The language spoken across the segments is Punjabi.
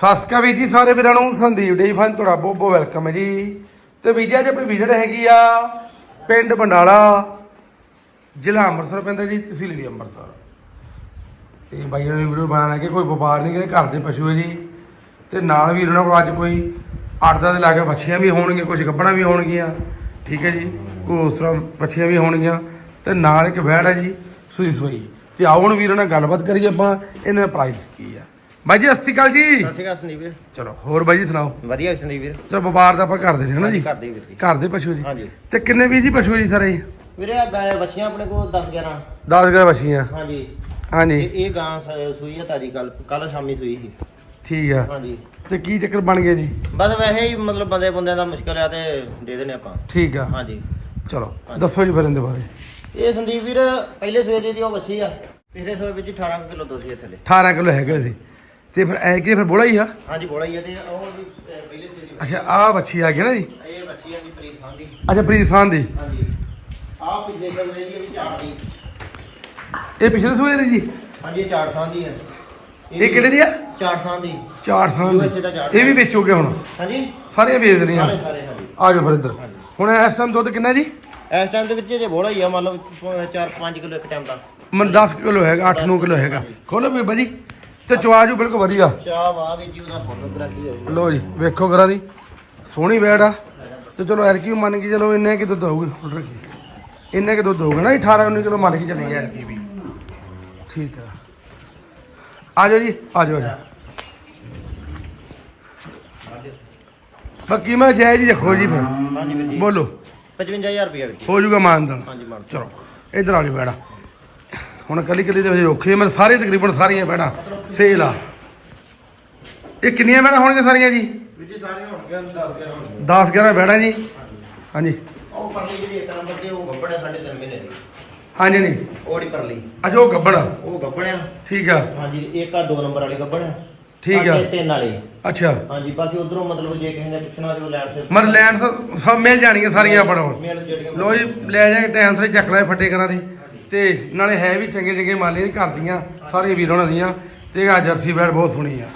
ਸਤਿ ਸਾਸਕਾ ਵੀ ਜੀ, ਸਾਰੇ ਵੀਰਾਂ ਨੂੰ, ਸੰਦੀਪ ਡੇ ਫਨ ਤੁਹਾਡਾ ਬਹੁਤ ਬਹੁਤ ਵੈਲਕਮ ਹੈ ਜੀ। ਤੇ ਜੀ, ਅੱਜ ਆਪਣੀ ਵਿਜ਼ਿਟ ਹੈਗੀ ਆ ਪਿੰਡ ਬੰਡਾਲਾ, ਜ਼ਿਲ੍ਹਾ ਅੰਮ੍ਰਿਤਸਰ ਪੈਂਦਾ ਜੀ, ਤਹਿਸੀਲ ਵੀ ਅੰਮ੍ਰਿਤਸਰ। ਤੇ ਬਾਈਆਂ ਨੇ ਵੀਡੀਓ ਬਣਾਉਣਾ ਕਿ ਕੋਈ ਵਪਾਰ ਨਹੀਂ ਕਿ ਘਰ ਦੇ ਪਸ਼ੂ ਹੈ ਜੀ। ਤੇ ਨਾਲ ਵੀ ਉਹਨਾਂ ਕੋਲ ਅੱਜ ਕੋਈ ਅੱਠ ਦੇ ਲਾਗੇ ਬੱਚੀਆਂ ਵੀ ਹੋਣਗੀਆਂ, ਕੁਝ ਗੱਬਣਾ ਵੀ ਹੋਣਗੀਆਂ, ਠੀਕ ਹੈ ਜੀ, ਕੋਈ ਉਸ ਤਰ੍ਹਾਂ ਬੱਚੀਆਂ ਵੀ ਹੋਣਗੀਆਂ। ਤੇ ਨਾਲ ਇੱਕ ਵੈੜ ਹੈ ਜੀ, ਸੂਈ ਸੂਈ। ਤੇ ਆਓ ਹੁਣ ਵੀਰਾਂ ਨਾਲ ਗੱਲਬਾਤ ਕਰੀਏ ਆਪਾਂ, ਇਹਨਾਂ ਦਾ ਪ੍ਰਾਈਸ ਕੀ ਆ। ਬਾਈ ਜੀ ਸਤਿ ਸ਼੍ਰੀ ਅਕਾਲ ਜੀ। ਸਤਿ ਸ਼੍ਰੀ ਅਕਾਲ ਸੰਦੀਪ ਵੀਰ। ਚਲੋ ਹੋਰ ਬਾਈ ਜੀ ਸੁਣਾਓ? ਵਧੀਆ ਸੰਦੀਪ ਵੀਰ। ਚਲੋ ਵਪਾਰ ਦਾ ਆਪਾਂ ਕਰਦੇ ਨੇ ਹਨਾ ਜੀ ਕਰਦੇ ਵੀਰ ਜੀ। ਘਰ ਦੇ ਪਸ਼ੂ ਜੀ। ਹਾਂਜੀ। ਤੇ ਕਿੰਨੇ ਵੀ ਜੀ ਪਸ਼ੂ ਜੀ ਸਾਰੇ? ਵੀਰੇ ਆ ਗਾਂ ਬੱਚੀਆਂ ਆਪਣੇ ਕੋਲ 10 11 10 ਗਰ ਬੱਚੀਆਂ ਹਾਂਜੀ। ਤੇ ਹਾਂਜੀ ਇਹ ਗਾਂ ਸੂਈ ਹੈ ਤਾਜੀ ਕੱਲ ਕੱਲ ਸ਼ਾਮੀ ਸੂਈ ਸੀ। ਠੀਕ ਆ। ਹਾਂਜੀ। ਤੇ ਕੀ ਚੱਕਰ ਬਣ ਗਿਆ ਜੀ? ਬਸ ਵੈਸੇ ਹੀ ਮਤਲਬ ਬੰਦੇ ਬੰਦਿਆਂ ਦਾ ਮੁਸ਼ਕਲ ਆ ਤੇ ਦੇ ਦੇਣੇ ਆਪਾਂ। ਠੀਕ ਆ। ਹਾਂਜੀ। ਚਲੋ। ਦੱਸੋ ਜੀ ਫਿਰ ਇਹਦੇ ਬਾਰੇ। ਇਹ ਸੰਦੀਪ ਵੀਰ ਪਹਿਲੇ ਸੂਏ ਦੀ ਦੀ ਉਹ ਬੱਚੀ ਆ ਪਿਛਲੇ ਸੂਏ ਵਿੱਚ 18 ਕਿਲੋ ਦੁੱਧ ਸੀ ਥੱਲੇ 18 ਕਿਲੋ ਹੈਗੇ ਸੀ। ਤੇ ਫਿਰ ਐ ਕੀ ਫਿਰ ਬੋਲਾ ਹੀ ਆ? ਹਾਂਜੀ ਬੋਲਾ ਹੀ ਆ ਤੇ ਉਹ ਦੀ ਅਹ, ਪਹਿਲੇ ਦੀ ਅੱਛਾ ਆ ਬੱਚੀ ਆ ਗਈ ਨਾ ਜੀ? ਇਹ ਬੱਚੀ ਆ ਦੀ ਪ੍ਰੀਤ ਸਾਂਦੀ ਅੱਛਾ ਪ੍ਰੀਤ ਖਾਨ ਦੀ। ਹਾਂਜੀ। ਆ ਪਿਛਲੇ ਸੂਏ ਦੀ ਜਿਹੜੀ ਝਾੜ ਦੀ ਇਹ ਪਿਛਲੇ ਸੂਏ ਦੀ ਜੀ? ਹਾਂਜੀ ਇਹ ਝਾੜ ਸਾਂਦੀ ਹੈ ਇਹ ਕਿਹੜੇ ਦੀ ਆ? ਚਾਰ ਸਾਲ USA ਦਾ। ਚਾਰ ਇਹ ਵੀ ਵੇਚੋਗੇ ਹੁਣ। ਹਾਂਜੀ। ਸਾਰੀਆਂ ਵੇਚ ਦੇਣੀਆਂ। ਸਾਰੇ ਸਾਰੇ ਹਾਂਜੀ। ਆ ਜਾਓ ਫਿਰ ਇੱਧਰ। ਹੁਣ ਇਸ ਟਾਈਮ ਦੁੱਧ ਕਿੰਨਾ ਜੀ? ਇਸ ਟਾਈਮ ਦੇ ਵਿੱਚ ਜੇ ਬੋਲਾ ਹੀ ਆ ਮੰਨ ਲਓ 4-5 ਕਿਲੋ ਇੱਕ ਟਾਈਮ ਦਾ। ਮਨ 10 ਕਿਲੋ ਹੈਗਾ 8-9 ਕਿਲੋ ਹੈਗਾ। ਖੋਲੋ ਵੀ ਬਾਜੀ ਤੇ ਚਵਾਜੂ ਬਿਲਕੁਲ ਵਧੀਆ। ਚਾਹ ਵਾਹ ਵੀ ਜੀ ਉਹਦਾ ਫੁੱਲ ਗਰੰਟੀ ਹੈ ਲੋ ਜੀ ਵੇਖੋ ਕਰਾਂ ਦੀ। ਸੋਹਣੀ ਵੈੜ ਆ। ਤੇ ਚਲੋ ਐਰਕੀ ਮੰਨ ਕੇ ਚਲੋ ਇੰਨੇ ਕਿ ਦੁੱਧ ਹੋਊਗੀ। ਆਰਡਰ ਕੀ ਇੰਨੇ ਕਿ ਦੁੱਧ ਹੋਊਗਾ ਨਾ 18 19 ਕਿਲੋ ਮੰਨ ਕੇ ਚੱਲੇਗੀ ਐਰਕੀ ਵੀ। ਠੀਕ ਆ। ਆ ਜਾਓ ਜੀ ਆ ਜਾਓ ਜਾਓ ਬਾਕੀ ਮੈਂ ਜਾਇਜ਼ ਹੀ ਰੱਖੋ ਜੀ ਫਿਰ। ਜੀ। ਬੋਲੋ। 55000 ਰੁਪਏ ਜੀ। ਹੋ ਜਾਊਗਾ ਮਾਨਦਨ ਹਾਂਜੀ ਮਾਨ ਚਲੋ ਇਧਰ ਆ ਜੀ ਬੈੜਾ ਹੁਣ ਕੱਲੀ ਕੱਲੀ ਦੇ ਵਿੱਚ ਔਖੇ ਮੇਰੇ ਸਾਰੇ ਤਕਰੀਬਨ ਸਾਰੀਆਂ ਬੈੜਾ ਸੇਲ ਆ। ਇਹ ਕਿੰਨੀਆਂ ਬੈੜਾ ਹੋਣਗੀਆਂ ਸਾਰੀਆਂ ਜੀ? ਵੀਰ ਜੀ ਸਾਰੀਆਂ ਹੋਣਗੀਆਂ 10 11 ਹੋਣਗੀਆਂ। 10 11 ਬੈੜਾ ਜੀ। ਹਾਂਜੀ। ਉਹ ਪਰਲੀ ਜਿਹੜੀ ਇੱਕ ਨੰਬਰ ਤੇ ਉਹ ਗੱਬੜ ਹੈ ਸਾਡੇ 3 ਮਹੀਨੇ ਦੀ। ਹਾਂਜੀ ਨਹੀਂ ਉਹੜੀ ਪਰਲੀ। ਅੱਛਾ ਉਹ ਗੱਬੜ ਆ। ਉਹ ਠੀਕ ਆ। ਹਾਂਜੀ ਇੱਕ ਆ 2 ਨੰਬਰ ਵਾਲੀ ਗੱਬੜ ਠੀਕ ਆ। ਤਿੰਨ ਵਾਲੇ। ਅੱਛਾ। ਹਾਂਜੀ ਬਾਕੀ ਉਧਰੋਂ ਮਤਲਬ ਜੇ ਕਿਸੇ ਨੇ ਪੁੱਛਣਾ ਤੇ ਉਹ ਲੈਣ ਸੇ ਮਰ ਲੈਂਡ ਸਭ ਮਿਲ ਜਾਣਗੀਆਂ ਸਾਰੀਆਂ ਆਪਣਾ ਲੋ ਜੀ ਲੈ ਜਾ ਕੇ ਟਾਈਮ ਸਿਰ ਚੱਕ ਲੈ ਫੱਟੇ ਕਰਾਂ ਦੀ। ਤੇ ਨਾਲੇ ਹੈ ਵੀ ਚੰਗੇ ਚੰਗੇ ਮਾਲੇ ਘਰ ਦੀਆਂ ਸਾਰੇ ਵੀਰ ਉਹਨਾਂ ਦੀਆਂ ਤੇ ਆ ਜਰਸੀ ਬੈੜ ਬਹੁਤ ਸੋਹਣੀ ਆ।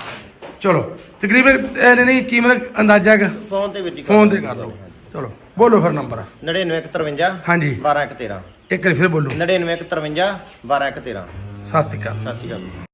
ਚਲੋ ਤਕਰੀਬਨ ਇਹਨੇ ਨਹੀਂ ਕੀਮਤ ਅੰਦਾਜ਼ਾ ਕਿ ਫੋਨ ਤੇ ਵੀਰ ਜੀ ਫੋਨ ਤੇ ਕਰ ਲਓ। ਚਲੋ ਬੋਲੋ ਫਿਰ ਨੰਬਰ 9953 ਹਾਂਜੀ। 1213 ਇੱਕ ਵਾਰੀ ਫਿਰ ਬੋਲੋ। 9953 1213 ਸਤਿ ਸ਼੍ਰੀ ਅਕਾਲ। ਸਤਿ ਸ਼੍ਰੀ ਅਕਾਲ।